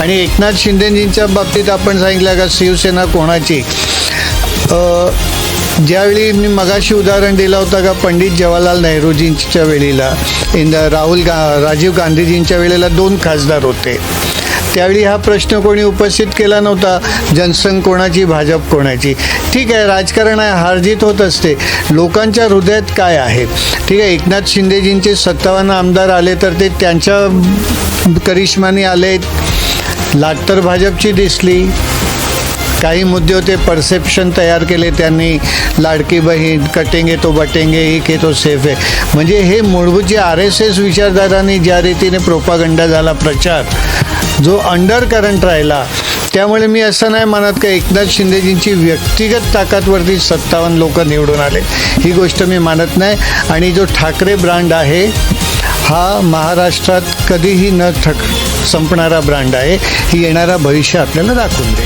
आणि एकनाथ शिंदेजींच्या बाबतीत आपण सांगितलं का शिवसेना कोणाची? ज्यावेळी मी मगाशी उदाहरण दिलं होतं का पंडित जवाहरलाल नेहरूजींच्या वेळेला इन राहुल गा राजीव गांधीजींच्या वेळेला दोन खासदार होते. त्यावेळी हा प्रश्न कोणी उपस्थित केला नव्हता जनसंघ कोणाची भाजप कोणाची? ठीक आहे राजकारण आहे हारजीत होत असते. लोकांच्या हृदयात काय आहे? ठीक आहे एकनाथ शिंदेजींचे सत्तावन्न आमदार आले तर ते त्यांच्या करिश्माने आले लाट तर भाजपची दिसली. काही मुद्दे होते परसेप्शन तयार केले त्यांनी. लाडकी बहीण कटेंगे तो बटेंगे एक हे तो सेफ आहे. म्हणजे हे मूलभूत जे आर एस एस विचारधारांनी ज्या रीतीने प्रोपागंडा झाला प्रचार जो अंडर करंट राहिला त्यामुळे मी असं नाही म्हणत का एकनाथ शिंदेजींची व्यक्तिगत ताकदवरती सत्तावन्न लोक निवडून आले. ही गोष्ट मी मानत नाही. आणि जो ठाकरे ब्रँड आहे हा महाराष्ट्रात कधीही न थक संपणारा ब्रँड आहे ही येणारा भविष्य आपल्याला दाखवून दे